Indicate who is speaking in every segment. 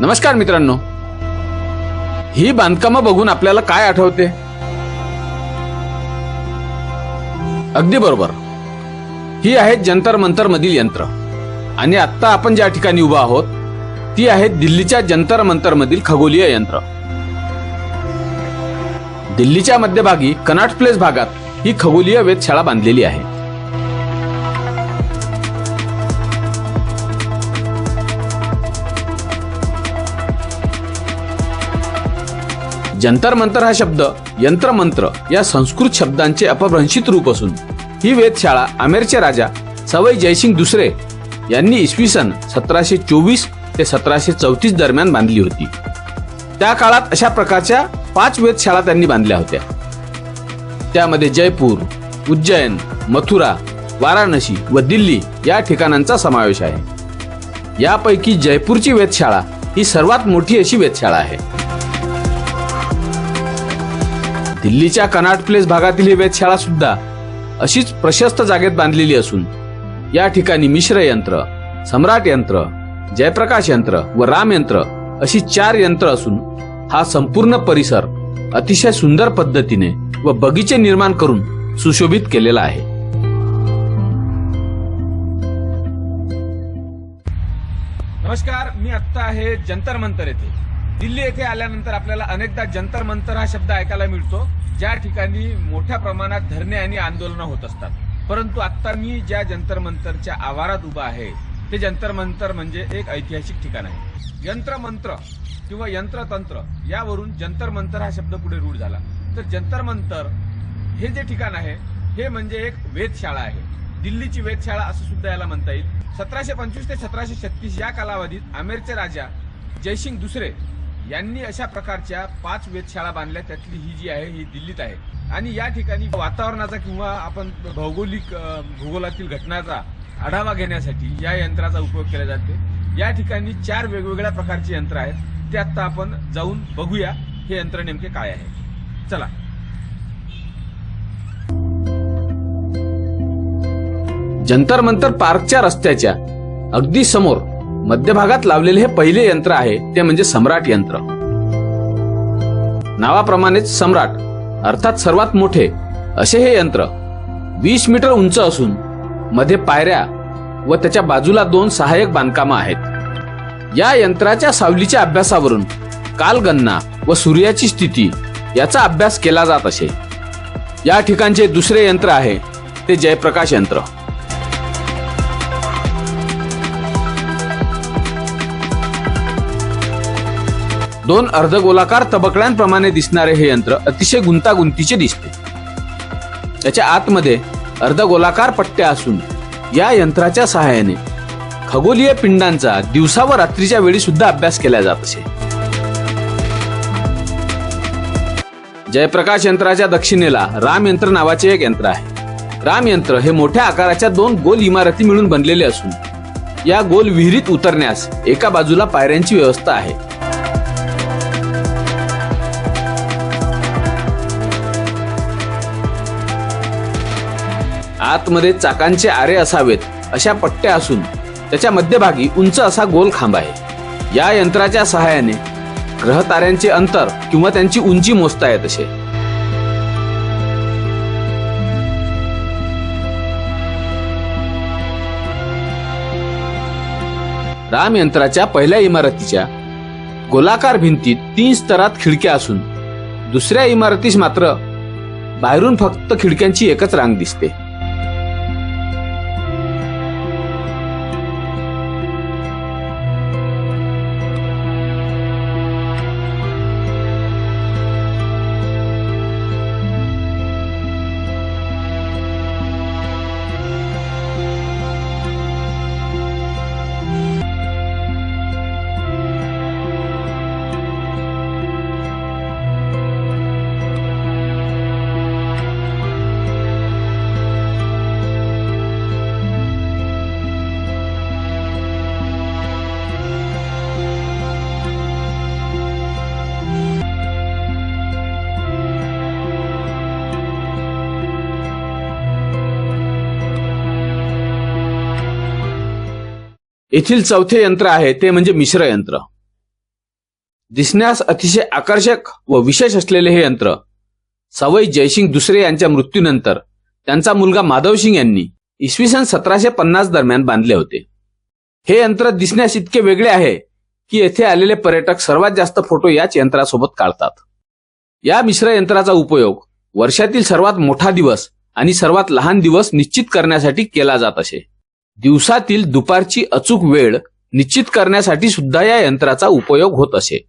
Speaker 1: नमस्कार मित्रांनो. ही बांधकामं बघून आपल्याला काय आठवते? अगदी बरोबर. ही आहेत जंतर मंतर मधील यंत्र. आणि आत्ता आपण ज्या ठिकाणी उभा आहोत ती आहेत दिल्लीच्या जंतर मंतर मधील खगोलीय यंत्र. दिल्लीच्या मध्यभागी कनाट प्लेस भागात ही खगोलीय वेधशाळा बांधलेली आहे. जंतर मंतर हा शब्द यंत्रमंत्र या संस्कृत शब्दांचे अपभ्रंशित रूप असून ही वेधशाळा आमेरचे राजा सवय जयसिंग दुसरे यांनी इसवी सन सतराशे चोवीस ते सतराशे चौतीस दरम्यान बांधली होती. त्या काळात अशा प्रकारच्या पाच वेधशाळा त्यांनी बांधल्या होत्या. त्यामध्ये जयपूर उज्जैन मथुरा वाराणसी व दिल्ली या ठिकाणांचा समावेश आहे. यापैकी जयपूरची वेधशाळा ही सर्वात मोठी अशी वेधशाळा आहे. दिल्लीच्या कनाट प्लेस भागातील ही वेधशाळा सुद्धा अशीच प्रशस्त जागेत बांधलेली असून या ठिकाणी मिश्र यंत्र सम्राट यंत्र जयप्रकाश यंत्र व राम यंत्र अशी चार यंत्र असून हा संपूर्ण परिसर अतिशय सुंदर पद्धतीने व बगीचे निर्माण करून सुशोभित केलेला आहे. नमस्कार मी आत्ता आहे जंतर मंतर येथे. दिल्ली येथे आल्यानंतर आपल्याला अनेकदा जंतर मंतर हा शब्द ऐकायला मिळतो. ज्या ठिकाणी मोठ्या प्रमाणात धरणे आणि आंदोलनं होत असतात. परंतु आत्ता मी ज्या जंतर मंतरच्या आवारात उभा आहे ते जंतर मंतर म्हणजे एक ऐतिहासिक ठिकाण आहे. यंत्र मंत्र किंवा यंत्रतंत्र यावरून जंतर मंतर हा शब्द पुढे रूढ झाला. तर जंतर मंतर हे जे ठिकाण आहे हे म्हणजे एक वेधशाळा आहे. दिल्लीची वेधशाळा असं सुद्धा याला म्हणता येईल. सतराशे पंचवीस ते सतराशे छत्तीस या कालावधीत आमेरचे राजा जयसिंग दुसरे यांनी अशा प्रकारच्या पाच वेधशाळा बांधल्या. त्यातली ही जी आहे ही दिल्लीत आहे. आणि या ठिकाणी वातावरणाचा किंवा आपण भौगोलिक भूगोलातील घटनाचा आढावा घेण्यासाठी या यंत्राचा उपयोग केला जाते या ठिकाणी चार वेगवेगळ्या प्रकारची यंत्र आहेत. ते आता आपण जाऊन बघूया. हे यंत्र नेमके काय आहे? चला. जंतर मंतर पार्कच्या रस्त्याच्या अगदी समोर मध्यभागात लावलेले हे पहिले यंत्र आहे ते म्हणजे सम्राट यंत्र. नावाप्रमाणेच सम्राट अर्थात सर्वात मोठे असे हे यंत्र वीस मीटर उंच असून मध्ये पायऱ्या व त्याच्या बाजूला दोन सहाय्यक बांधकामं आहेत. या यंत्राच्या सावलीच्या अभ्यासावरून कालगणना व सूर्याची स्थिती याचा अभ्यास केला जात असे. या ठिकाणचे दुसरे यंत्र आहे ते जयप्रकाश यंत्र. दोन अर्धगोलाकार तबकड्यांप्रमाणे दिसणारे हे यंत्र अतिशय गुंतागुंतीचे दिसते. त्याच्या आतमध्ये अर्धगोलाकार पट्ट्या असून या यंत्राच्या सहाय्याने खगोलीय पिंडांचा दिवसा व रात्रीच्या वेळी सुद्धा अभ्यास केला जात असे. जयप्रकाश यंत्राच्या दक्षिणेला राम यंत्र नावाचे एक यंत्र आहे. राम यंत्र हे मोठ्या आकाराच्या दोन गोल इमारती मिळून बनलेले असून या गोल विहिरीत उतरण्यास एका बाजूला पायऱ्यांची व्यवस्था आहे. आतमध्ये चाकांचे आरे असावेत अशा पट्ट्या असून त्याच्या मध्यभागी उंच असा गोल खांब आहे. या यंत्राच्या सहाय्याने ग्रह ताऱ्यांचे अंतर किंवा त्यांची उंची मोजता येत असे. राम यंत्राच्या पहिल्या इमारतीच्या गोलाकार भिंतीत तीन स्तरात खिडक्या असून दुसऱ्या इमारतीस मात्र बाहेरून फक्त खिडक्यांची एकच रांग दिसते. येथील चौथे यंत्र आहे ते म्हणजे मिश्र यंत्र.
Speaker 2: दिसण्यास अतिशय आकर्षक व विशेष असलेले हे यंत्र सवई जयसिंग दुसरे यांच्या मृत्यूनंतर त्यांचा मुलगा माधवसिंग यांनी इसवी सन सतराशे पन्नास दरम्यान बांधले होते. हे यंत्र दिसण्यास इतके वेगळे आहे की येथे आलेले पर्यटक सर्वात जास्त फोटो याच यंत्रासोबत काढतात. या मिश्र यंत्राचा उपयोग वर्षातील सर्वात मोठा दिवस आणि सर्वात लहान दिवस निश्चित करण्यासाठी केला जात असे. दिवसातील दुपारची अचूक वेळ निश्चित करण्यासाठी सुद्धा या यंत्राचा उपयोग होत असे.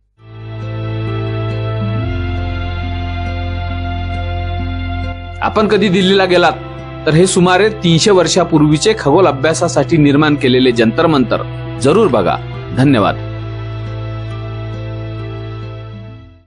Speaker 2: आपण कधी दिल्लीला गेलात तर हे सुमारे तीनशे वर्षापूर्वीचे खगोल अभ्यासासाठी निर्माण केलेले जंतर मंतर जरूर बघा. धन्यवाद.